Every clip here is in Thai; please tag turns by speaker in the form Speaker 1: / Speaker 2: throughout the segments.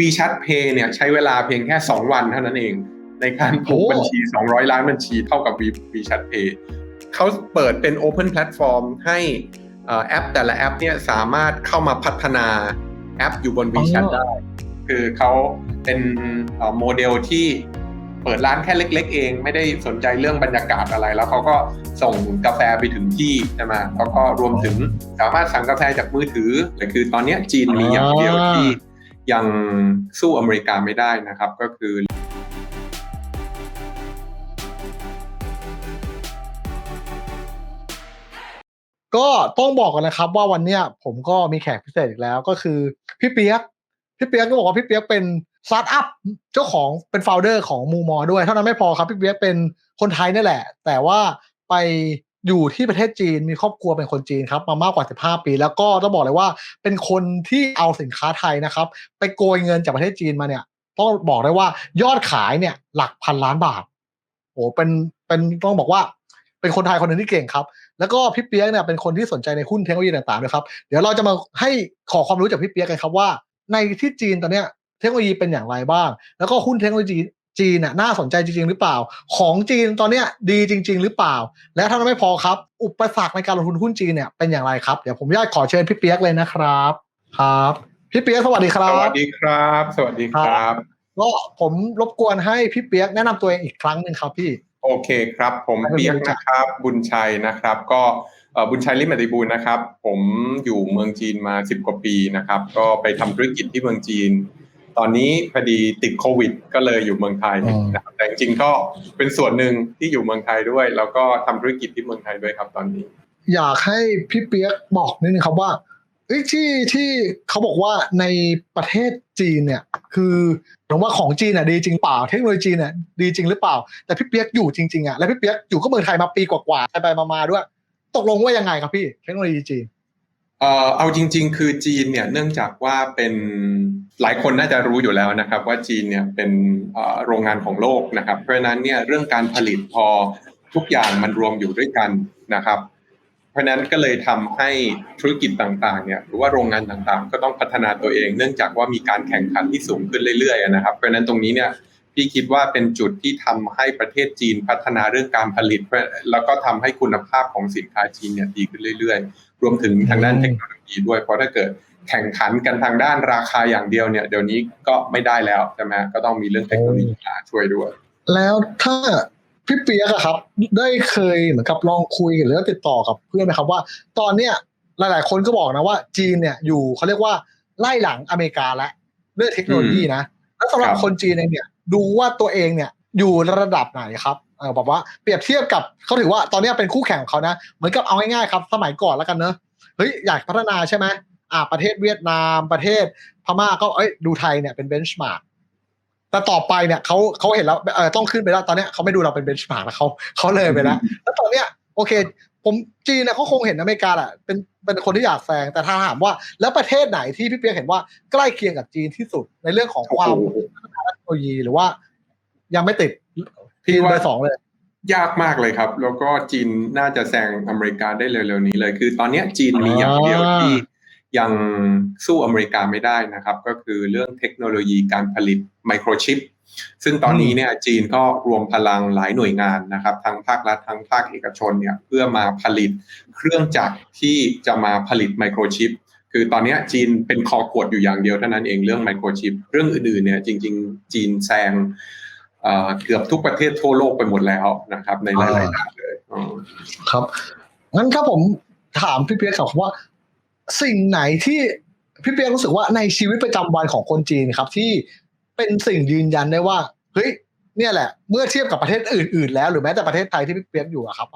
Speaker 1: WeChat Pay เนี่ยใช้เวลาเพียงแค่ 2 วันเท่านั้นเอง ในการผูก
Speaker 2: โอ้
Speaker 1: บัญชี 200 ล้านบัญชีเท่ากับ We- WeChat Pay เขาเปิดเป็น Open Platform ให้เอ่อแอปแต่ละแอปเนี่ยสามารถเข้ามาพัฒนาแอปอยู่บน WeChat ได้ คือเขาเป็นเอ่อโมเดลที่เปิดร้านแค่เล็ก ๆ เอง ไม่ได้สนใจเรื่องบรรยากาศอะไร แล้วเขาก็ส่งกาแฟไปถึงที่ใช่ไหมแล้วก็รวมถึงสามารถสั่งกาแฟจากมือถือแต่คือตอนเนี้ยจีนมีอย่างเดียวที่ ยังสู้อเมริกาไม่ได้นะครับก็คือ
Speaker 2: ก็ต้องบอกกันนะครับว่าวันเนี้ยผมก็มีแขกพิเศษอีกแล้วก็คือพี่เปียกพี่เปียกก็บอกว่าพี่เปียกเป็นสตาร์ทอัพเจ้าของเป็นโฟลเดอร์ของมูมอด้วย เท่านั้นไม่พอครับพี่เปียกเป็นคนไทยนี่แหละ แต่ว่าไป อยู่ที่ประเทศจีนมีครอบครัวเป็นคนจีนครับ มามากกว่า 15 ปี แล้วก็ต้องบอกเลยว่าเป็นคนที่เอาสินค้าไทยนะครับ ไปโกยเงินจากประเทศจีนมาเนี่ยต้องบอกได้ว่ายอดขายเนี่ยหลักพันล้านบาทโอ้เป็นเป็นต้องบอกว่าเป็นคนไทยคนหนึ่งที่เก่งครับ แล้วก็พี่เปียกเนี่ยเป็นคนที่สนใจในหุ้นเทคโนโลยีต่างๆด้วยครับ เดี๋ยวเราจะมาให้ขอความรู้จากพี่เปียกกันครับว่า ในที่จีนตอนเนี้ยเทคโนโลยีเป็นอย่างไรบ้าง แล้วก็หุ้นเทคโนโลยี จีนน่ะน่าสนใจจริง ๆ หรือเปล่า ของจีนตอนเนี้ยดีจริง ๆ หรือเปล่า และถ้านั้นไม่พอครับ อุปสรรคในการลงทุนหุ้นจีนเนี่ยเป็นอย่างไรครับ เดี๋ยวผมอยากขอเชิญพี่เปียกเลยนะครับครับ พี่เปียกสวัสดีครั
Speaker 1: ส
Speaker 2: บ
Speaker 1: วัสดีครับ สวัสดีครับ
Speaker 2: ก็ผมรบกวนให้พี่เปียกแนะนำตัวเองอีกครั้งหนึ่งครับพี่
Speaker 1: โอเคครับ ผมเปียกนะครับ บุญชัยนะครับ ก็เอ่อบุญชัยลิมอติบูลนะครับ ผมอยู่เมืองจีนมา 10 กว่าปีนะครับ ก็ไปทำธุรกิจที่เมืองจีน ตอนนี้พอดีติดโควิด ก็เลยอยู่เมืองไทย
Speaker 2: อืม
Speaker 1: นะครับแต่จริงๆก็เป็นส่วนหนึ่งที่อยู่เมืองไทยด้วย แล้วก็ทำธุรกิจที่เมืองไทยด้วยครับตอนนี้
Speaker 2: อยากให้พี่เปียกบอกนิดนึงครับว่าเอ้ยที่ที่เขาบอกว่าในประเทศจีนเนี่ย คือผมว่าของจีนอะดีจริงเปล่าเทคโนโลยีจีนเนี่ยดีจริงหรือเปล่า แต่พี่เปียกอยู่จริงๆอะแล้วพี่เปียกอยู่ก็เมืองไทยมาปีกว่าๆไปๆมาๆด้วย ตกลงว่ายังไงครับพี่เทคโนโลยีจีน
Speaker 1: เอาจริง ๆ คือจีนเนี่ยเนื่องจากว่าเป็นหลายคนน่าจะรู้อยู่แล้วนะครับ ว่าจีนเนี่ยเป็นโรงงานของโลกนะครับ เพราะฉะนั้นเนี่ยเรื่องการผลิตพอทุกอย่างมันรวมอยู่ด้วยกันนะครับ เพราะฉะนั้นก็เลยทำให้ธุรกิจต่างๆเนี่ยหรือว่าโรงงานต่างๆ ก็ต้องพัฒนาตัวเอง เนื่องจากว่ามีการแข่งขันที่สูงขึ้นเรื่อยๆนะครับเพราะฉะนั้นตรงนี้เนี่ยพี่คิดว่าเป็นจุดที่ทำให้ประเทศจีนพัฒนาเรื่องการผลิต แล้วก็ทำให้คุณภาพของสินค้าจีนเนี่ยดีขึ้นเรื่อยๆ รวมถึงทางด้าน
Speaker 2: อืม
Speaker 1: เทคโนโลยีด้วยเพราะถ้าเกิดแข่งขันกันทางด้านราคาอย่างเดียวเนี่ยเดี๋ยวนี้ก็ไม่ได้แล้วใช่ไหมก็ต้องมีเรื่องเทคโนโลยีมาช่วยด้วย
Speaker 2: แล้วถ้าพี่เปียกอะครับ ได้เคยเหมือนกับลองคุยหรือว่าติดต่อกับเพื่อนไหมครับว่า ตอนเนี้ยหลาย ๆ คนก็บอกนะว่า จีนเนี่ยอยู่เขาเรียกว่าไล่หลังอเมริกาแล้วเรื่องเทคโนโลยีนะ แล้วสำหรับ
Speaker 1: ครับ
Speaker 2: คนจีนเองเนี่ย ดูว่าตัวเองเนี่ยอยู่ระดับไหนครับ เออบอกว่าเปรียบเทียบกับเขาถือว่าตอนเนี้ยเป็นคู่แข่งของเขานะ เหมือนกับเอาง่ายๆครับ สมัยก่อนแล้วกันเนอะเฮ้ยอยากพัฒนาใช่ไหมอ่าประเทศเวียดนามประเทศพม่าก็เอ้ยดูไทยเนี่ยเป็นเบนช์มาร์กแต่ต่อไปเนี่ยเขาเขาเห็นแล้วเออต้องขึ้นไปแล้วตอนเนี้ยเขาไม่ดูเราเป็นเบนช์มาร์กแล้วเขาเขาเลยไปแล้วแล้วตอนเนี้ยโอเค ผมจีนเนี่ยเขาคงเห็นอเมริกาแหละเป็นเป็นคนที่อยากแซงแต่ถ้าถามว่า แล้วประเทศไหนที่พี่เปียกเห็นว่าใกล้เคียงกับจีนที่สุดในเรื่องของความ
Speaker 1: โอ้โห
Speaker 2: พัฒนาเทคโนโลยีหรือว่า ยังไม่ติด
Speaker 1: พี่
Speaker 2: ทีม
Speaker 1: ว่า
Speaker 2: เบอร์สองเลย
Speaker 1: ยากมากเลยครับ แล้วก็จีนน่าจะแซงอเมริกาได้เร็วๆนี้เลย คือตอนเนี้ยจีนมีอย่างเดียวที่ยังสู้อเมริกาไม่ได้นะครับ ก็คือเรื่องเทคโนโลยีการผลิตไมโครชิปซึ่งตอนนี้เนี่ยจีนก็รวมพลังหลายหน่วยงานนะครับทั้งภาครัฐทั้งภาคเอกชนเนี่ยเพื่อมาผลิตเครื่องจักรที่จะมาผลิตไมโครชิปคือตอนเนี้ยจีนเป็นคอขวดอยู่อย่างเดียวเท่านั้นเองเรื่องไมโครชิปเรื่องอื่นๆเนี่ยจริง ๆ จีนแซง เอ่อเกือบทุกประเทศทั่วโลกไปหมดแล้วนะครับ ในหลายๆด้านเลยอืม
Speaker 2: ครับงั้นถ้าผมถามพี่เปียกครับว่า สิ่งไหนที่พี่เปียกรู้สึกว่าในชีวิตประจำวันของคนจีนครับ ที่เป็นสิ่งยืนยันได้ว่าเฮ้ยเนี่ยแหละ เมื่อเทียบกับประเทศอื่นๆแล้วหรือแม้แต่ประเทศไทยที่พี่เปียกอยู่อะครับ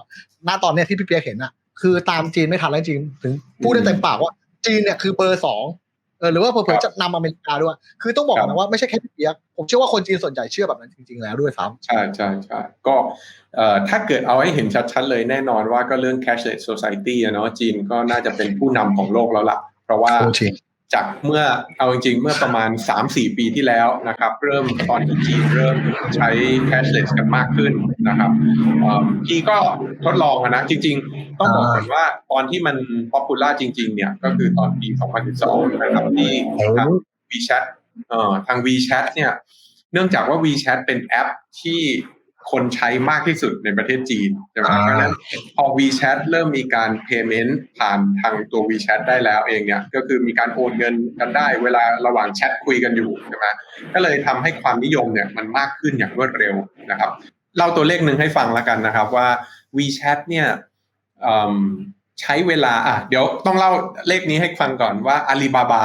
Speaker 2: ณตอนเนี้ยที่พี่เปียกเห็นอะคือตามจีนไม่ทันแล้วจริงถึงพูดได้เต็มปากว่าจีนเนี่ยคือเบอร์สองเออ หรือว่าเผื่อๆจะนำอเมริกาด้วย คือต้องบอก
Speaker 1: ครับ
Speaker 2: นะว่าไม่ใช่แค่พี่เปียกผมเชื่อว่าคนจีนส่วนใหญ่เชื่อแบบนั้นจริง ๆ แล้วด้วยซ้ำ
Speaker 1: ใช่ใช่ใช่ก็เอ่อถ้าเกิดเอาให้เห็นชัดๆเลยแน่นอนว่าก็เรื่อง cashless society อะเนาะจีนก็น่าจะเป็นผู้นำของโลกแล้วล่ะ เพราะว่า
Speaker 2: โอเค
Speaker 1: จากเมื่อเอาจริงๆ เมื่อประมาณ 3-4 ปีที่แล้วนะครับ เริ่มตอนที่จีนเริ่มใช้ cashless กันมากขึ้นนะครับพี่ก็ทดลองอะนะ จริง ๆ ต้องบอกก่อนว่าตอนที่มัน popular จริง ๆ เนี่ยก็คือตอนปี 2012 นะครับที่ทาง WeChat เอ่อทาง WeChat เนี่ยเนื่องจากว่า WeChat เป็นแอปที่ คนใช้มากที่สุดในประเทศจีนใช่ไหม
Speaker 2: อ่า
Speaker 1: เพราะฉะนั้นพอ WeChat เริ่มมีการ payment ผ่านทางตัว WeChat ได้แล้วเองเนี่ยก็คือมีการโอนเงินกันได้เวลาระหว่างแชทคุยกันอยู่ใช่ไหมก็เลยทำให้ความนิยมเนี่ยมันมากขึ้นอย่างรวดเร็วนะครับเล่าตัวเลขหนึ่งให้ฟังแล้วกันนะครับว่า WeChat เนี่ยเอิ่มใช้เวลาอะเดี๋ยวต้องเล่าเลขนี้ให้ฟังก่อนว่าอาลีบาบา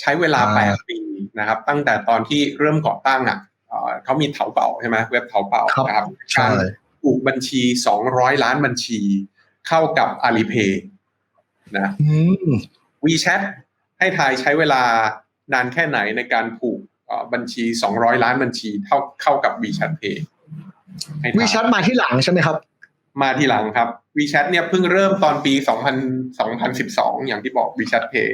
Speaker 1: ใช้เวลา
Speaker 2: อ่า
Speaker 1: 8 ปีนะครับ ตั้งแต่ตอนที่เริ่มก่อตั้งอะ เอ่อเขามีเถาเป่าใช่ไหมเว็บเถาเป่า
Speaker 2: ครับ
Speaker 1: นะครับ
Speaker 2: ใช่
Speaker 1: การปลูกบัญชี 200 ล้านบัญชี เข้ากับ Alipay นะ
Speaker 2: อืม
Speaker 1: WeChat ให้ทายใช้เวลานานแค่ไหนในการผูกเอ่อบัญชี 200 ล้านบัญชีเท่าเข้ากับ WeChat Pay ให้ทาย
Speaker 2: วีชัดมาที่หลังใช่ไหมครับ
Speaker 1: มาทีหลังครับ WeChat เนี่ยเพิ่งเริ่มตอนปี 2000 2012 อย่างที่บอก WeChat Pay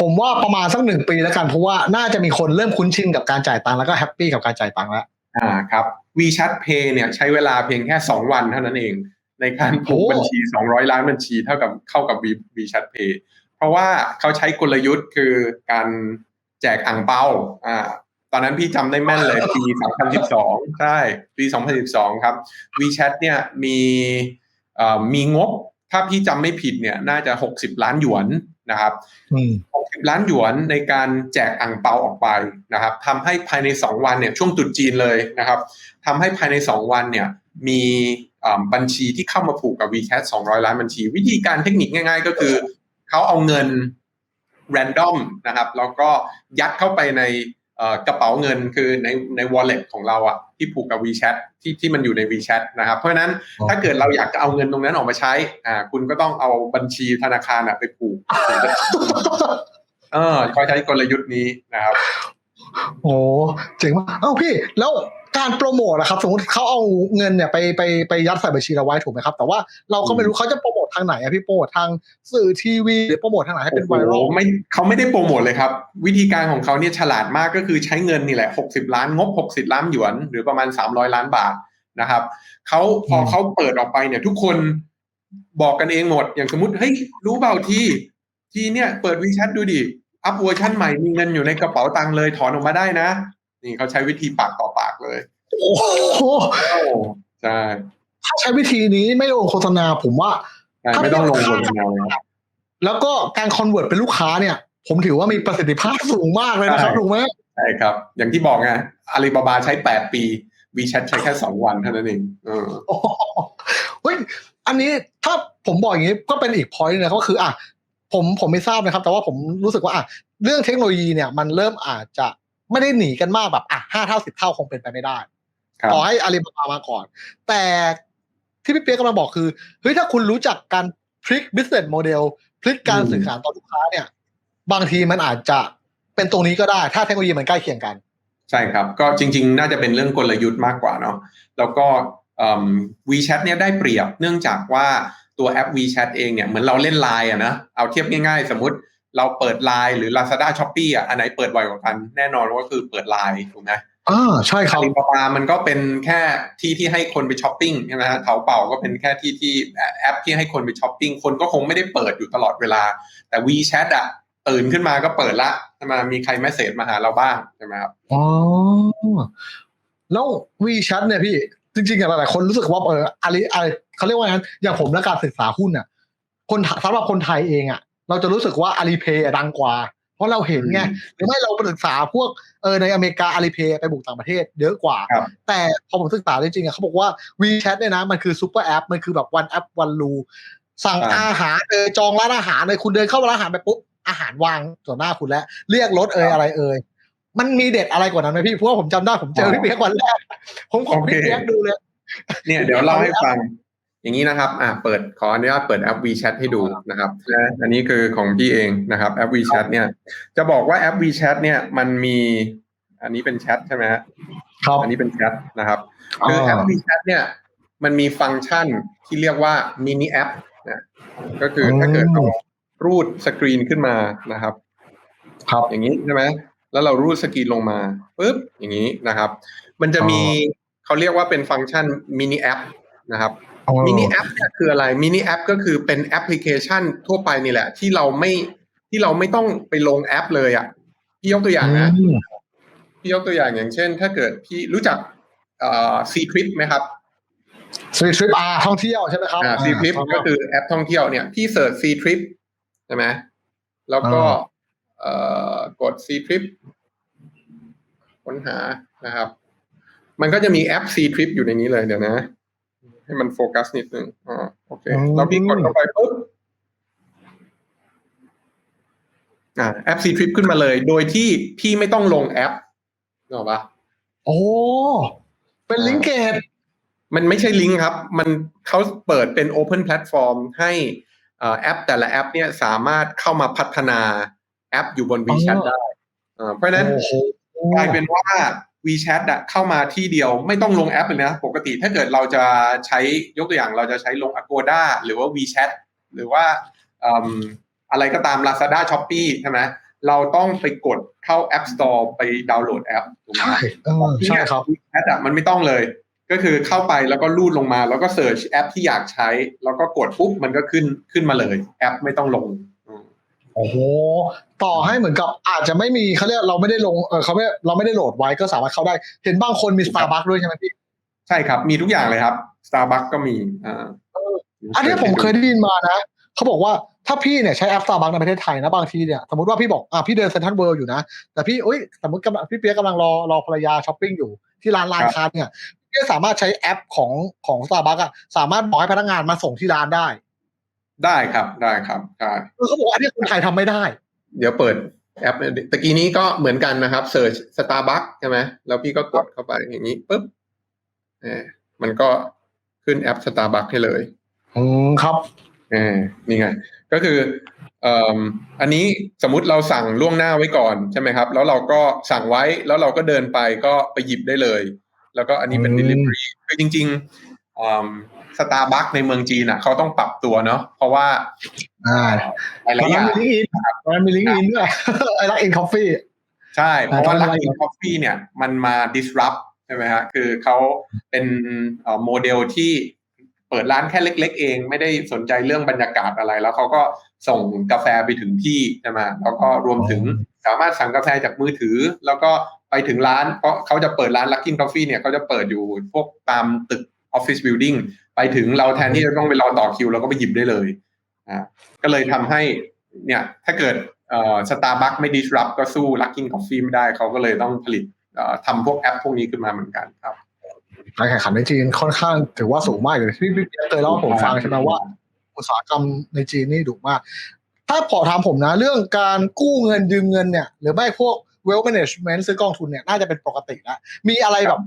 Speaker 2: ผมว่าประมาณสักหนึ่งปีแล้วกัน เพราะว่าน่าจะมีคนเริ่มคุ้นชินกับการจ่ายตังค์แล้วก็แฮปปี้กับการจ่ายตังค์แล้ว
Speaker 1: อ่าครับ WeChat Pay เนี่ยใช้เวลาเพียงแค่ 2 วันเท่านั้นเอง ในการผูก
Speaker 2: โอ้
Speaker 1: บัญชี 200 ล้านบัญชีเท่ากับเข้ากับ V- WeChat Pay เพราะว่าเขาใช้กลยุทธ์คือการแจกอ่างเปาอ่าตอนนั้นพี่จำได้แม่นเลยปี 2012 ใช่ ปี 2012 ครับ WeChat เนี่ยมีเอ่อมีงบ ถ้าพี่จำไม่ผิดเนี่ยน่าจะ 60 ล้านหยวน นะครับ
Speaker 2: อืม
Speaker 1: 60ล้านหยวนในการแจกอ่างเปาออกไปนะครับทำให้ภายใน 2 วันเนี่ยช่วงตรุษจีนเลยนะครับทำให้ภายใน 2 วันเนี่ยมีอ่าบัญชีที่เข้ามาผูกกับ WeChat 200 ล้านบัญชี วิธีการเทคนิคง่าย ๆ ก็คือเขาเอาเงิน random นะครับแล้วก็ยัดเข้าไปในเอ่อ กระเป๋าเงินคือในใน wallet ของเราอะที่ผูกกับ WeChat ที่ที่มันอยู่ใน WeChat นะครับ เพราะฉะนั้น
Speaker 2: อ๋อ
Speaker 1: ถ้าเกิดเราอยากจะเอาเงินตรงนั้นออกมาใช้อ่าคุณก็ต้องเอาบัญชีธนาคารอะไปผูกถึงจะเออเขาใช้กลยุทธ์นี้นะครับ
Speaker 2: โอ้เจ๋งมากเอ้าพี่ แล้วการโปรโมทนะครับ สมมติเขาเอาเงินเนี่ยไปไปไปยัดใส่บัญชีเราไว้ถูกไหมครับ แต่ว่าเราก็ไม่รู้เขาจะโปรโม ททางไหนอะพี่โปรโมททางสื่อทีวีหรือโปรโมททางไหนให้เป็นไวรัล
Speaker 1: โอ้โหไม่เขาไม่ได้โปรโมทเลยครับ วิธีการของเขาเนี่ยฉลาดมากก็คือใช้เงินนี่แหละ 60 ล้านงบ 60 ล้านหยวน หรือประมาณ 300 ล้านบาทนะครับเขาพอเขาเปิดออกไปเนี่ยทุกคนบอกกันเองหมด อย่างสมมติเฮ้ยรู้เปล่าทีทีเนี่ยเปิดวีแชทดูดิอัพเวอร์ชันใหม่มีเงินอยู่ในกระเป๋าตังค์เลยถอนออกมาได้นะ นี่เขาใช้วิธีปากต่อปากเลย
Speaker 2: โอ้โห
Speaker 1: ใช่
Speaker 2: ถ้าใช้วิธีนี้ไม่ลงโฆษณาผมว่า
Speaker 1: ใช่ ไม่ต้องลงโฆษณาเลยครับ
Speaker 2: แล้วก็การคอนเวิร์ตเป็นลูกค้าเนี่ย ผมถือว่ามีประสิทธิภาพสูงมากเลยนะครับ
Speaker 1: ใช่
Speaker 2: ถูกไหม
Speaker 1: ใช่ครับ อย่างที่บอกไงอาลีบาบาใช้8ปี WeChat ใช้แค่2วันเท่านั้นเองเออ
Speaker 2: โอ้โหเฮ้ยอันนี้ถ้าผมบอกอย่างนี้ก็เป็นอีกพอยต์นะก็คืออะผมผมไม่ทราบนะครับ แต่ว่าผมรู้สึกว่าอะเรื่องเทคโนโลยีเนี่ย มันเริ่มอาจจะไม่ได้หนีกันมากแบบอะห้าเท่าสิบเท่าคงเป็นไปไม่ได้
Speaker 1: ครับ
Speaker 2: ต่อให้อาลีบาบามาก่อน แต่ ที่พี่เปียกกำลังบอกคือเฮ้ยถ้าคุณรู้จักการพลิก business model พลิกการสื่อสารต่อลูกค้าเนี่ย บางทีมันอาจจะเป็นตรงนี้ก็ได้ ถ้าเทคโนโลยีมันใกล้เคียงกัน
Speaker 1: ใช่ครับ ก็จริง ๆ น่าจะเป็นเรื่องกลยุทธ์มากกว่าเนาะแล้วก็เอิ่ม WeChat เนี่ยได้เปรียบเนื่องจากว่าตัวแอป WeChat เองเนี่ยเหมือนเราเล่นไลน์อะนะเอาเทียบง่ายๆ สมมติเราเปิดไลน์หรือ Lazada Shopee อะอันไหนเปิดบ่อยกว่ากันแน่นอนว่าคือเปิดไลน์ถูกไหม
Speaker 2: อ่าใช่ค
Speaker 1: อา
Speaker 2: รับ
Speaker 1: ลีบาบามันก็เป็นแค่ที่ที่ให้คนไปช้อปปิ้งใช่ไหมฮะเถาเป่าก็เป็นแค่ที่ที่แอปที่ให้คนไปช้อปปิ้งคนก็คงไม่ได้เปิดอยู่ตลอดเวลา แต่ WeChat อะตื่นขึ้นมาก็เปิดละใช่ไหมมีใครแมสเซจมาหาเราบ้างใช่ไหมครับ
Speaker 2: อ๋อแล้ววีแชทเนี่ยพี่จริงๆอะหลายๆคนรู้สึกว่าเอออะไรอะไรเขาเรียกว่างั้นอย่างผมและการศึกษาหุ้นอะ คนไทสำหรับคนไทยเองอะ เราจะรู้สึกว่าอาลีเพย์ดังกว่า เพราะเราเห็นไง
Speaker 1: อืม
Speaker 2: หรือไม่เราไปศึกษาพวกเออในอเมริกาอาลีเพย์ไปบุกต่างประเทศเยอะกว่า
Speaker 1: ครับ
Speaker 2: แต่พอผมศึกษาจริงๆอะเขาบอกว่า WeChat เนี่ยนะมันคือซูเปอร์แอปมันคือแบบวันแอปวันรูสั่ง
Speaker 1: อ่า
Speaker 2: อาหารเออจองร้านอาหารเลยคุณเดินเข้าร้านอาหารไปปุ๊บอาหารวางต่อหน้าคุณแล้ว เรียกรถเอ่ยอะไรเอ่ยมันมีเด็ดอะไรกว่านั้นไหมพี่เพราะว่าผมจำได้ผมเจอพี่เปียกวันแรกผมขอพี่เปียกดูเลย
Speaker 1: เนี่ยเดี๋ยวเล่าให้ฟัง อย่างนี้นะครับอ่าเปิดขออนุญาตเปิดแอป WeChat ให้ดูนะครับนะอันนี้คือของพี่เองนะครับแอป WeChat เนี่ย จะบอกว่าแอป WeChat เนี่ยมันมี อันนี้เป็นแชทใช่ไหมฮะ
Speaker 2: ครับ
Speaker 1: อันนี้เป็นแชทนะครับคือแอป WeChat เนี่ยมันมีฟังก์ชันที่เรียกว่ามินิแอปนะก็คือถ้าเกิดเรารูดสกรีนขึ้นมานะครับ
Speaker 2: ครับ
Speaker 1: อย่างนี้ใช่ไหมแล้วเรารูดสกรีนลงมาปุ๊บอย่างนี้นะครับ มันจะมีเขาเรียกว่าเป็นฟังก์ชันมินิแอปนะครับ มินิแอปเนี่ยคืออะไรมินิแอปก็คือเป็นแอปพลิเคชันทั่วไปนี่แหละ ที่เราไม่ที่เราไม่ต้องไปลงแอปเลยอะ่ะพี่ยกตัวอย่างนะ
Speaker 2: อืม
Speaker 1: พี่ยกตัวอย่างอย่างเช่น ถ้าเกิดพี่รู้จักเอ่อซีทริปไหมครับ
Speaker 2: ซีทริปอาท่องเที่ยวใช่ไหมครับ
Speaker 1: อ่าซีทริปาก็คือแอปท่องเที่ยวเนี่ยพี่เสิร์ชซีทริปใช่ไหมแล้วก็เอ่อกดซีทริปค้นหานะครับ มันก็จะมีแอปซีทริปอยู่ในนี้เลยเดี๋ยวนะ ให้มันโฟกัสนิดนึงอ่าโอเคแล้วพี่กดเข้าไปปุ๊บอ่าแอปซีทริปขึ้นมาเลย โดยที่พี่ไม่ต้องลงแอปนึกออกปะ
Speaker 2: โอ้เป็นลิงเกต
Speaker 1: มันไม่ใช่ลิงก์ครับ มันเขาเปิดเป็น Open Platform ให้เอ่อแอปแต่ละแอป เนี่ยสามารถเข้ามาพัฒนาแอปอยู่บน WeChat ได้เอ่อเพราะฉะนั้น
Speaker 2: โอ้โห
Speaker 1: กลายเป็นว่า WeChat อะเข้ามาที่เดียวไม่ต้องลงแอปเลยนะ ปกติถ้าเกิดเราจะใช้ยกตัวอย่างเราจะใช้ลง Agoda หรือว่า WeChat หรือว่าเอิ่มอะไรก็ตาม Lazada Shopee ใช่ไหมเราต้องไปกดเข้า App Store ไปดาวน์โหลดแอปถูกไหม
Speaker 2: ใช่เออใช่ครับ
Speaker 1: แอปอะมันไม่ต้องเลย ก็คือเข้าไปแล้วก็ลูดลงมา แล้วก็เสิร์ชแอปที่อยากใช้ แล้วก็กดปุ๊บมันก็ขึ้นขึ้นมาเลย แอปไม่ต้องลงอืม
Speaker 2: โอ้โหต่อให้เหมือนกับอาจจะไม่มีเขาเรียกเราไม่ได้ลงเออเขาไม่เราไม่ได้โหลดไว้ก็สามารถเข้าได้ เห็นบางคนมี Starbucks ด้วยใช่ไหมพี่
Speaker 1: ใช่ครับ มีทุกอย่างเลยครับ Starbucks ก็มีอ่า
Speaker 2: อันนี้ผมเคยได้ยินมานะเขาบอกว่าถ้าพี่เนี่ยใช้แอป Starbucks ในประเทศไทยนะบางทีเนี่ยสมมติว่าพี่บอกอะพี่เดินเซ็นทรัลเวิลด์อยู่นะ แต่พี่อุ้ยสมมติกำลังพี่เปียกกำลังรอรอภรรยาช้อปปิ้งอยู่ที่ร้านร้านค้าเนี่ยพี่สามารถใช้แอปของของ Starbucks อะสามารถบอกให้พนักงานมาส่งที่ร้านได้
Speaker 1: ได้ครับได้ครับใช่
Speaker 2: เออเขาบอกว่าอันนี้คนไทยทำไม่ได้
Speaker 1: เดี๋ยวเปิดแอปตะกี้นี้ก็เหมือนกันนะครับเสิร์ช Starbucks ใช่ไหมแล้วพี่ก็กดเข้าไปอย่างนี้ปุ๊บเออมันก็ขึ้นแอป Starbucks ให้เลย
Speaker 2: อืมครับ
Speaker 1: เออนี่ไง ก็คือเอ่ออันนี้สมมุติเราสั่งล่วงหน้าไว้ก่อนใช่ไหมครับ แล้วเราก็สั่งไว้แล้วเราก็เดินไปก็ไปหยิบได้เลย แล้วก็อันนี้เป็น
Speaker 2: อืม
Speaker 1: delivery คือจริง ๆ สตาร์บัคในเมืองจีนอะเขาต้องปรับตัวเนาะเพราะว่า
Speaker 2: อ่า
Speaker 1: หลาย
Speaker 2: ตอน
Speaker 1: ๆอ
Speaker 2: นั้น
Speaker 1: ย่าง
Speaker 2: มีลิงก์อินตอนนั้นมีลิงก์อินด้วยไอ้รักอินคอฟฟี่
Speaker 1: ใช่เพราะว่า
Speaker 2: อ่า
Speaker 1: ลัก
Speaker 2: ทำไม
Speaker 1: กิน Coffee เนี่ยมันมา disrupt ใช่ไหมฮะคือเขาเป็นเอ่อโมเดลที่เปิดร้านแค่เล็ก ๆ เอง ไม่ได้สนใจเรื่องบรรยากาศอะไร แล้วเขาก็ส่งกาแฟไปถึงที่ใช่ไหมแล้วก็รวมถึงสามารถสั่งกาแฟจากมือถือ แล้วก็ไปถึงร้านเพราะเขาจะเปิดร้าน Luckin Coffee เนี่ยเขาจะเปิดอยู่พวกตามตึก Office Building ไปถึงเราแทนที่จะต้องไปรอต่อคิวเราก็ไปหยิบได้เลยอ่าก็เลยทำให้เนี่ยถ้าเกิดเอ่อสตาร์บัคไม่ disrupt ก็สู้ Luckin Coffee ไม่ได้เขาก็เลยต้องผลิตเอ่อทำพวกแอปพวกนี้ขึ้นมาเหมือนกันครับ
Speaker 2: การแข่งขันในจีนค่อนข้างถือว่าสูงมากเลยที่พี่เปียกเคยเล่าให้ผมฟังใช่ไหมว่า อุตสาหกรรมในจีนนี่ดุมาก ถ้าพอถามผมนะ เรื่องการกู้เงินยืมเงินเนี่ย หรือไม่พวก wealth management ซื้อกองทุนเนี่ย น่าจะเป็นปกติแล้วมีอะไรแบบ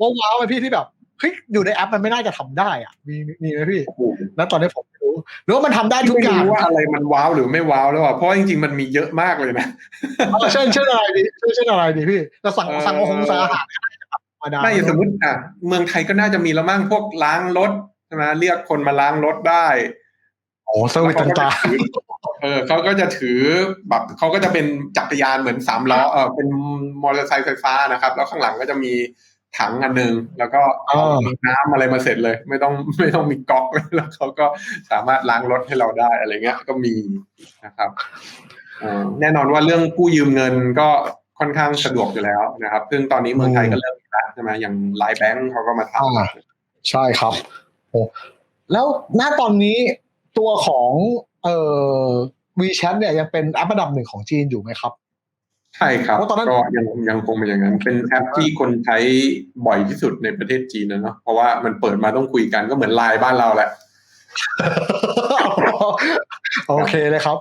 Speaker 2: ว้าวๆไหมพี่ที่แบบ เฮ้ยอยู่ในแอปมันไม่น่าจะทำได้อะ มีมีไหมพี่แล้วตอนนี้ผมไม่รู้หรือว่ามันทำได้ทุก
Speaker 1: ไม่
Speaker 2: อย่าง
Speaker 1: รู้ว่าอะไรมันว้าวหรือไม่ว้าวแล้วอะเพราะว่าจริงๆมันมีเยอะมากเลยนะ
Speaker 2: เออเช่นเช่นอะไรดีเช่นเช่นอะไรดีพี่จะสั่ง
Speaker 1: เอ่อ
Speaker 2: สั่งอาหารสั่งอาหารก็ได้ธรรมดา
Speaker 1: ไม่สมมติอะเมืองไทยก็น่าจะมีแล้วมั่งพวกล้างรถใช่ไหมเรียกคนมาล้างรถได้
Speaker 2: โอ้เซอร์วิสต่าง
Speaker 1: เออเขาก็จะถือแบบเขาก็จะเป็นจักรยานเหมือนสามล้อเออเป็นมอเตอร์ไซค์ไฟฟ้านะครับ แล้วข้างหลังก็จะมี ถังอันหนึงแล้วก็เอาน้ำอะไรมาเสร็จเลย ไม่ต้องไม่ต้องมีก๊อกแล้วเขาก็สามารถล้างรถให้เราได้อะไรเงี้ย ก็มีนะครับเอ่อแน่นอนว่าเรื่องกู้ยืมเงินก็ค่อนข้างสะดวกอยู่แล้วนะครับ ซึ่งตอนนี้เมืองไทยก็เริ่มมีแล้วใช่ไหมอย่างไลน์แบงก์เขาก็มาทำ
Speaker 2: ๆใช่ครับโอ้แล้วณตอนนี้ตัวของเอ่อ WeChat เนี่ยยังเป็นแอปอันดับหนึ่งของจีนอยู่ไหมครับ
Speaker 1: ใช่ครับ
Speaker 2: เพราะตอนนั้น
Speaker 1: ก็ยังยังคงเป็นอย่างนั้น เป็นแอปที่คนใช้บ่อยที่สุดในประเทศจีนนะเนาะเพราะว่ามันเปิดมาต้องคุยกันก็เหมือนไลน์บ้านเราแหละ
Speaker 2: โอเคเลยครับ